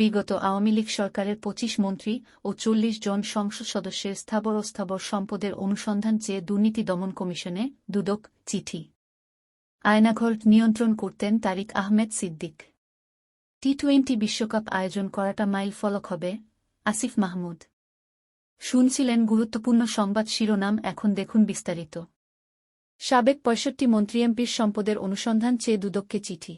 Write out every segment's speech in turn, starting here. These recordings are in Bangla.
বিগত আওয়ামী লীগ সরকারের পঁচিশ মন্ত্রী ও চল্লিশ জন সংসদ সদস্যের স্থাবর অস্থাবর সম্পদের অনুসন্ধান চেয়ে দুর্নীতি দমন কমিশনে দুদক চিঠি। আয়নাঘর নিয়ন্ত্রণ করতেন তারিক আহমেদ সিদ্দিক। টি টোয়েন্টি বিশ্বকাপ আয়োজন করাটা মাইল ফলক হবে, আসিফ মাহমুদ। শুনছিলেন গুরুত্বপূর্ণ সংবাদ শিরোনাম, এখন দেখুন বিস্তারিত। সাবেক পঁয়ষট্টি মন্ত্রী এমপির সম্পদের অনুসন্ধান চেয়ে দুদককে চিঠি।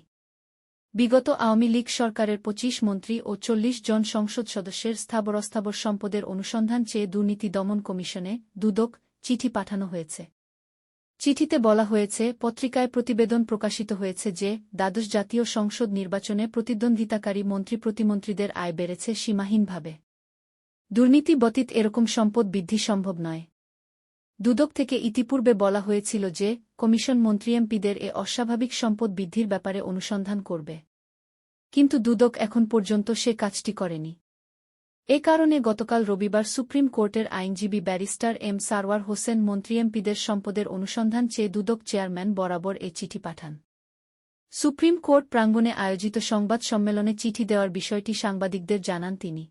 বিগত আওয়ামী লীগ সরকারের পঁচিশ মন্ত্রী ও চল্লিশ জন সংসদ সদস্যের স্থাবর অস্থাবর সম্পদের অনুসন্ধান চেয়ে দুর্নীতি দমন কমিশনে দুদক চিঠি পাঠানো হয়েছে। চিঠিতে বলা হয়েছে, পত্রিকায় প্রতিবেদন প্রকাশিত হয়েছে যে দ্বাদশ জাতীয় সংসদ নির্বাচনে প্রতিদ্বন্দ্বিতাকারী মন্ত্রী প্রতিমন্ত্রীদের আয় বেড়েছে সীমাহীনভাবে। দুর্নীতি বতীত এরকম সম্পদ বৃদ্ধি সম্ভব নয়। দুদক থেকে ইতিপূর্বে বলা হয়েছিল যে, কমিশন মন্ত্রী এমপিদের এ অস্বাভাবিক সম্পদ বৃদ্ধির ব্যাপারে অনুসন্ধান করবে। কিন্তু দুদক এখন পর্যন্ত সে কাজটি করেনি। এ কারণে গতকাল রবিবার সুপ্রিম কোর্টের আইনজীবী ব্যারিস্টার এম সারওয়ার হোসেন মন্ত্রী এমপিদের সম্পদের অনুসন্ধান চেয়ে দুদক চেয়ারম্যান বরাবর এ চিঠি পাঠান। সুপ্রিম কোর্ট প্রাঙ্গণে আয়োজিত সংবাদ সম্মেলনে চিঠি দেওয়ার বিষয়টি সাংবাদিকদের জানান তিনি।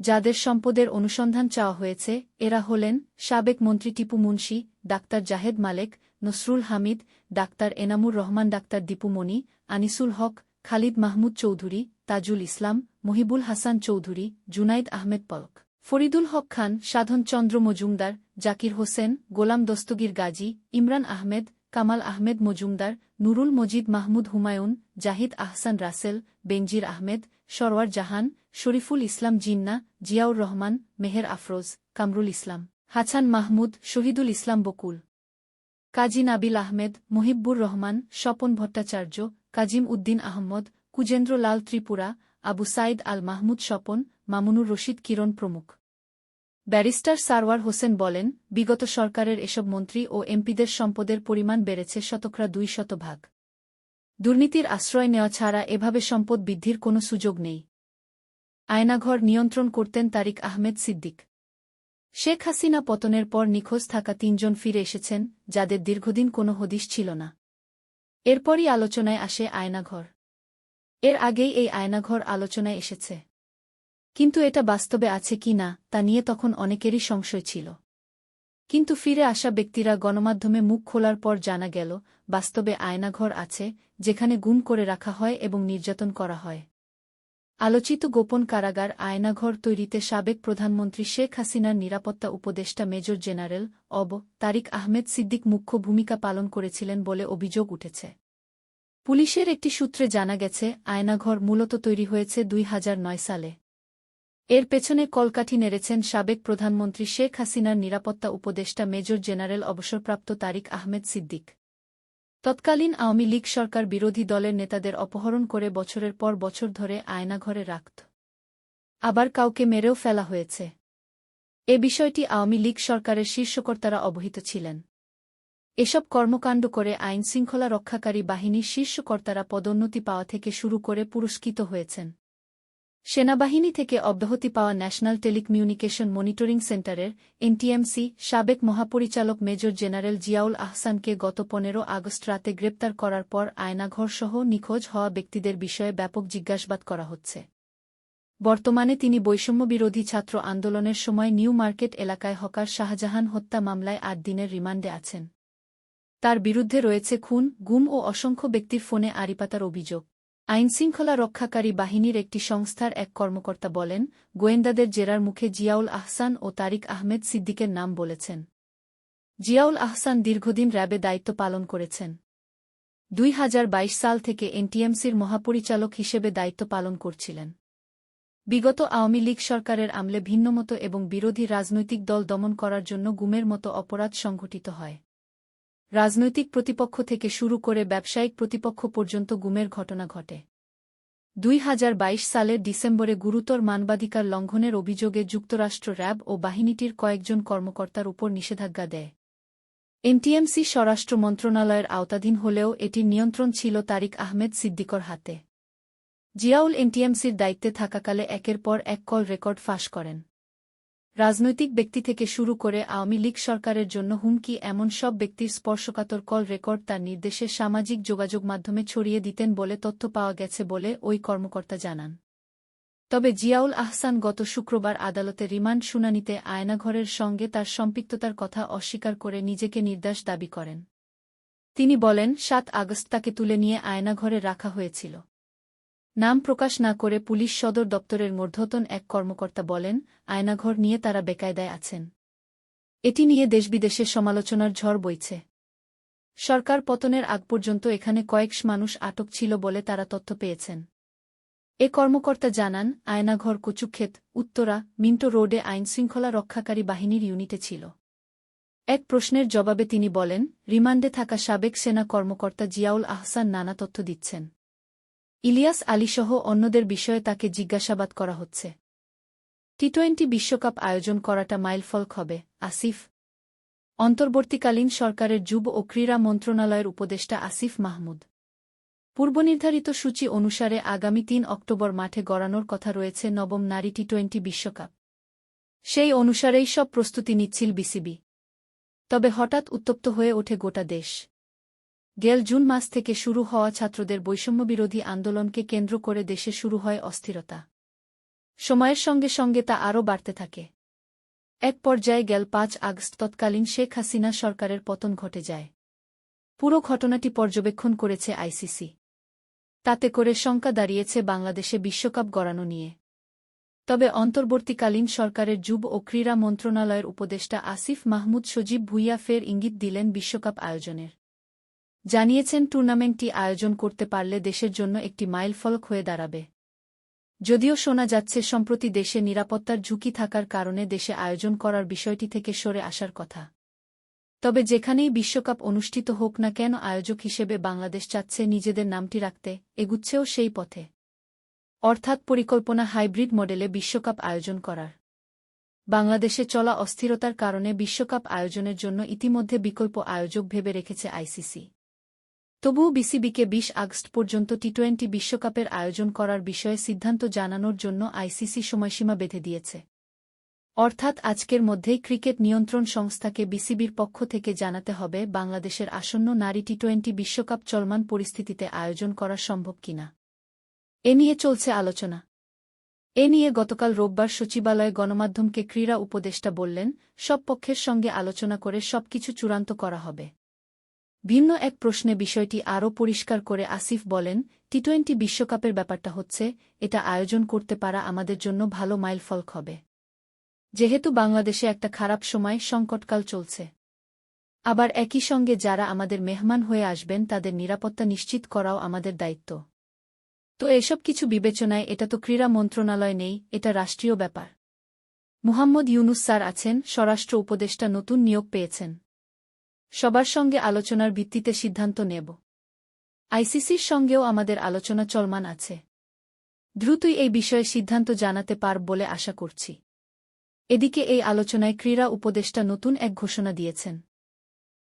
যাদের সম্পদের অনুসন্ধান চাওয়া হয়েছে, এরা হলেন সাবেক মন্ত্রী টিপু মুন্সি, ডাক্তার জাহেদ মালেক, নসরুল হামিদ, ডাক্তার এনামুর রহমান, ডাক্তার দীপু মনি, আনিসুল হক, খালিদ মাহমুদ চৌধুরী, তাজুল ইসলাম, মহিবুল হাসান চৌধুরী, জুনাইদ আহমেদ পলক। ফরিদুল হক খান সাধন চন্দ্র মজুমদার, জাকির হোসেন, গোলাম দস্তগীর গাজী, ইমরান আহমেদ কামাল আহমেদ মজুমদার, নুরুল মজিদ মাহমুদ হুমায়ুন, জাহিদ আহসান রাসেল, বেনজির আহমেদ, সরওয়ার জাহান, শরীফুল ইসলাম জিন্না, জিয়াউর রহমান, মেহের আফরোজ, কামরুল ইসলাম, হাছান মাহমুদ, শহীদুল ইসলাম বকুল, কাজী নাবিল আহমেদ মহিব্বুর রহমান, স্বপন ভট্টাচার্য, কাজিম উদ্দিন আহমদ কুজেন্দ্র লাল ত্রিপুরা, আবু সাইদ আল মাহমুদ স্বপন, মামুনুর রশিদ কিরণ প্রমুখ। ব্যারিস্টার সারওয়ার হোসেন বলেন, বিগত সরকারের এসব মন্ত্রী ও এমপিদের সম্পদের পরিমাণ বেড়েছে শতকরা দুই শতভাগ। দুর্নীতির আশ্রয় নেওয়া ছাড়া এভাবে সম্পদ বৃদ্ধির কোনো সুযোগ নেই। আয়নাঘর নিয়ন্ত্রণ করতেন তারিক আহমেদ সিদ্দিক। শেখ হাসিনা পতনের পর নিখোঁজ থাকা তিনজন ফিরে এসেছেন, যাদের দীর্ঘদিন কোনো হদিশ ছিল না। এরপরই আলোচনায় আসে আয়নাঘর। এর আগেই এই আয়নাঘর আলোচনায় এসেছে। কিন্তু এটা বাস্তবে আছে কি না, তা নিয়ে তখন অনেকেরই সংশয় ছিল। কিন্তু ফিরে আসা ব্যক্তিরা গণমাধ্যমে মুখ খোলার পর জানা গেল, বাস্তবে আয়নাঘর আছে, যেখানে গুম করে রাখা হয় এবং নির্যাতন করা হয়। আলোচিত গোপন কারাগার আয়নাঘর তৈরিতে সাবেক প্রধানমন্ত্রী শেখ হাসিনার নিরাপত্তা উপদেষ্টা মেজর জেনারেল অব তারিক আহমেদ সিদ্দিক মুখ্য ভূমিকা পালন করেছিলেন বলে অভিযোগ উঠেছে। পুলিশের একটি সূত্রে জানা গেছে, আয়নাঘর মূলত তৈরি হয়েছে দুই হাজার নয় সালে। এর পেছনে কলকাঠি নেড়েছেন সাবেক প্রধানমন্ত্রী শেখ হাসিনার নিরাপত্তা উপদেষ্টা মেজর জেনারেল অবসরপ্রাপ্ত তারিক আহমেদ সিদ্দিক। তৎকালীন আওয়ামী লীগ সরকার বিরোধী দলের নেতাদের অপহরণ করে বছরের পর বছর ধরে আয়নাঘরে রাখত। আবার কাউকে মেরেও ফেলা হয়েছে। এ বিষয়টি আওয়ামী লীগ সরকারের শীর্ষকর্তারা অবহিত ছিলেন। এসব কর্মকাণ্ড করে আইন শৃঙ্খলা রক্ষাকারী বাহিনীর শীর্ষকর্তারা পদোন্নতি পাওয়া থেকে শুরু করে পুরস্কৃত হয়েছেন। সেনাবাহিনী থেকে অব্যাহতি পাওয়া ন্যাশনাল টেলিকমিউনিকেশন মনিটরিং সেন্টারের এনটিএমসি সাবেক মহাপরিচালক মেজর জেনারেল জিয়াউল আহসানকে গত পনেরো আগস্ট রাতে গ্রেপ্তার করার পর আয়নাঘরসহ নিখোঁজ হওয়া ব্যক্তিদের বিষয়ে ব্যাপক জিজ্ঞাসাবাদ করা হচ্ছে। বর্তমানে তিনি বৈষম্যবিরোধী ছাত্র আন্দোলনের সময় নিউ মার্কেট এলাকায় হকার শাহজাহান হত্যা মামলায় আট দিনের রিমান্ডে আছেন। তার বিরুদ্ধে রয়েছে খুন, গুম ও অসংখ্য ব্যক্তির ফোনে আড়িপাতার অভিযোগ। আইনশৃঙ্খলা রক্ষাকারী বাহিনীর একটি সংস্থার এক কর্মকর্তা বলেন, গোয়েন্দাদের জেরার মুখে জিয়াউল আহসান ও তারিক আহমেদ সিদ্দিকের নাম বলেছেন। জিয়াউল আহসান দীর্ঘদিন র্যাবে দায়িত্ব পালন করেছেন। দুই হাজার বাইশ সাল থেকে এনটিএমসির মহাপরিচালক হিসেবে দায়িত্ব পালন করছিলেন। বিগত আওয়ামী লীগ সরকারের আমলে ভিন্নমত এবং বিরোধী রাজনৈতিক দল দমন করার জন্য গুমের মতো অপরাধ সংঘটিত হয়। রাজনৈতিক প্রতিপক্ষ থেকে শুরু করে ব্যবসায়িক প্রতিপক্ষ পর্যন্ত গুমের ঘটনা ঘটে। দুই হাজার বাইশ সালের ডিসেম্বরে গুরুতর মানবাধিকার লঙ্ঘনের অভিযোগে যুক্তরাষ্ট্র র্যাব ও বাহিনীটির কয়েকজন কর্মকর্তার উপর নিষেধাজ্ঞা দেয়। এনটিএমসি স্বরাষ্ট্র মন্ত্রণালয়ের আওতাধীন হলেও এটির নিয়ন্ত্রণ ছিল তারিক আহমেদ সিদ্দিকর হাতে। জিয়াউল এনটিএমসির দায়িত্বে থাকাকালে একের পর এক কল রেকর্ড ফাঁস করেন। রাজনৈতিক ব্যক্তি থেকে শুরু করে আওয়ামী লীগ সরকারের জন্য হুমকি এমন সব ব্যক্তির স্পর্শকাতর কল রেকর্ড তার নির্দেশে সামাজিক যোগাযোগ মাধ্যমে ছড়িয়ে দিতেন বলে তথ্য পাওয়া গেছে বলে ওই কর্মকর্তা জানান। তবে জিয়াউল আহসান গত শুক্রবার আদালতে রিমান্ড শুনানিতে আয়নাঘরের সঙ্গে তার সম্পৃক্ততার কথা অস্বীকার করে নিজেকে নির্দেশ দাবি করেন। তিনি বলেন, সাত আগস্ট তাকে তুলে নিয়ে আয়নাঘরে রাখা হয়েছিল। নাম প্রকাশ না করে পুলিশ সদর দপ্তরের মূর্ধতন এক কর্মকর্তা বলেন, আয়নাঘর নিয়ে তারা বেকায়দায় আছেন। এটি নিয়ে দেশবিদেশে সমালোচনার ঝড় বইছে। সরকার পতনের আগ পর্যন্ত এখানে কয়েকশ মানুষ আটক ছিল বলে তারা তথ্য পেয়েছেন। এ কর্মকর্তা জানান, আয়নাঘর কচুক্ষেত, উত্তরা, মিন্টো রোডে আইনশৃঙ্খলা রক্ষাকারী বাহিনীর ইউনিটে ছিল। এক প্রশ্নের জবাবে তিনি বলেন, রিমান্ডে থাকা সাবেক সেনা কর্মকর্তা জিয়াউল আহসান নানা তথ্য দিচ্ছেন। ইলিয়াস আলীসহ অন্যদের বিষয়ে তাকে জিজ্ঞাসাবাদ করা হচ্ছে। টি টোয়েন্টি বিশ্বকাপ আয়োজন করাটা মাইলফলক হবে, আসিফ। অন্তর্বর্তীকালীন সরকারের যুব ও ক্রীড়া মন্ত্রণালয়ের উপদেষ্টা আসিফ মাহমুদ। পূর্বনির্ধারিত সূচি অনুসারে আগামী তিন অক্টোবর মাঠে গড়ানোর কথা রয়েছে নবম নারী টি টোয়েন্টি বিশ্বকাপ। সেই অনুসারেই সব প্রস্তুতি নিচ্ছিল বিসিবি। তবে হঠাৎ উত্তপ্ত হয়ে ওঠে গোটা দেশ। গেল জুন মাস থেকে শুরু হওয়া ছাত্রদের বৈষম্যবিরোধী আন্দোলনকে কেন্দ্র করে দেশে শুরু হয় অস্থিরতা। সময়ের সঙ্গে সঙ্গে তা আরও বাড়তে থাকে। এক পর্যায়ে গেল পাঁচ আগস্ট তৎকালীন শেখ হাসিনা সরকারের পতন ঘটে যায়। পুরো ঘটনাটি পর্যবেক্ষণ করেছে আইসিসি। তাতে করে শঙ্কা দাঁড়িয়েছে বাংলাদেশে বিশ্বকাপ গড়ানো নিয়ে। তবে অন্তর্বর্তীকালীন সরকারের যুব ও ক্রীড়া মন্ত্রণালয়ের উপদেষ্টা আসিফ মাহমুদ সজীব ভুইয়া ফের ইঙ্গিত দিলেন বিশ্বকাপ আয়োজনের। জানিয়েছেন টুর্নামেন্টটি আয়োজন করতে পারলে দেশের জন্য একটি মাইলফলক হয়ে দাঁড়াবে। যদিও শোনা যাচ্ছে, সম্প্রতি দেশে নিরাপত্তার ঝুঁকি থাকার কারণে দেশে আয়োজন করার বিষয়টি থেকে সরে আসার কথা। তবে যেখানেই বিশ্বকাপ অনুষ্ঠিত হোক না কেন, আয়োজক হিসেবে বাংলাদেশ চাচ্ছে নিজেদের নামটি রাখতে, এগুচ্ছেও সেই পথে। অর্থাৎ পরিকল্পনা হাইব্রিড মডেলে বিশ্বকাপ আয়োজন করার। বাংলাদেশে চলা অস্থিরতার কারণে বিশ্বকাপ আয়োজনের জন্য ইতিমধ্যে বিকল্প আয়োজক ভেবে রেখেছে আইসিসি। তবুও বিসিবিকে বিশ আগস্ট পর্যন্ত টি টোয়েন্টি বিশ্বকাপের আয়োজন করার বিষয়ে সিদ্ধান্ত জানানোর জন্য আইসিসি সময়সীমা বেঁধে দিয়েছে। অর্থাৎ আজকের মধ্যেই ক্রিকেট নিয়ন্ত্রণ সংস্থাকে বিসিবির পক্ষ থেকে জানাতে হবে বাংলাদেশের আসন্ন নারী টি টোয়েন্টি বিশ্বকাপ চলমান পরিস্থিতিতে আয়োজন করা সম্ভব কিনা। এ নিয়ে চলছে আলোচনা। এ নিয়ে গতকাল রোববার সচিবালয়ে গণমাধ্যমকে ক্রীড়া উপদেষ্টা বললেন, সব পক্ষের সঙ্গে আলোচনা করে সবকিছু চূড়ান্ত করা হবে। ভিন্ন এক প্রশ্নে বিষয়টি আরও পরিষ্কার করে আসিফ বলেন টি টোয়েন্টি বিশ্বকাপের ব্যাপারটা হচ্ছে, এটা আয়োজন করতে পারা আমাদের জন্য ভালো মাইলফলক হবে। যেহেতু বাংলাদেশে একটা খারাপ সময়, সংকটকাল চলছে। আবার একই সঙ্গে যারা আমাদের মেহমান হয়ে আসবেন, তাদের নিরাপত্তা নিশ্চিত করাও আমাদের দায়িত্ব। তো এসব কিছু বিবেচনায় এটা তো ক্রীড়া মন্ত্রণালয় নেই, এটা রাষ্ট্রীয় ব্যাপার। মুহাম্মদ ইউনুস স্যার আছেন, স্বরাষ্ট্র উপদেষ্টা নতুন নিয়োগ পেয়েছেন। সবার সঙ্গে আলোচনার ভিত্তিতে সিদ্ধান্ত নেব। আইসিসির সঙ্গেও আমাদের আলোচনা চলমান আছে। দ্রুতই এই বিষয়ে সিদ্ধান্ত জানাতে পার বলে আশা করছি। এদিকে এই আলোচনায় ক্রীড়া উপদেষ্টা নতুন এক ঘোষণা দিয়েছেন।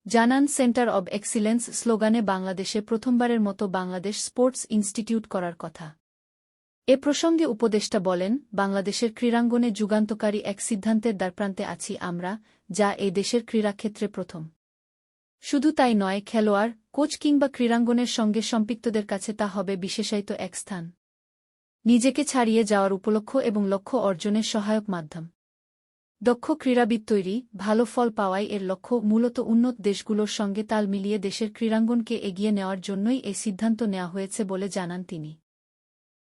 জানান সেন্টার অব এক্সিলেন্স স্লোগানে বাংলাদেশে প্রথমবারের মতো বাংলাদেশ স্পোর্টস ইনস্টিটিউট করার কথা। এ প্রসঙ্গে উপদেষ্টা বলেন, বাংলাদেশের ক্রীড়াঙ্গনে যুগান্তকারী এক সিদ্ধান্তের দ্বারপ্রান্তে আছি আমরা, যা এ দেশের ক্রীড়াক্ষেত্রে প্রথম। শুধু তাই নয়, খেলোয়াড়, কোচ কিংবা ক্রীড়াঙ্গনের সঙ্গে সম্পৃক্তদের কাছে তা হবে বিশেষায়িত এক স্থান। নিজেকে ছাড়িয়ে যাওয়ার উপলক্ষ এবং লক্ষ্য অর্জনের সহায়ক মাধ্যম। দক্ষ ক্রীড়াবিদ তৈরি, ভালো ফল পাওয়াই এর লক্ষ্য মূলত উন্নত দেশগুলোর সঙ্গে তাল মিলিয়ে দেশের ক্রীড়াঙ্গনকে এগিয়ে নেওয়ার জন্যই এই সিদ্ধান্ত নেওয়া হয়েছে বলে জানান তিনি।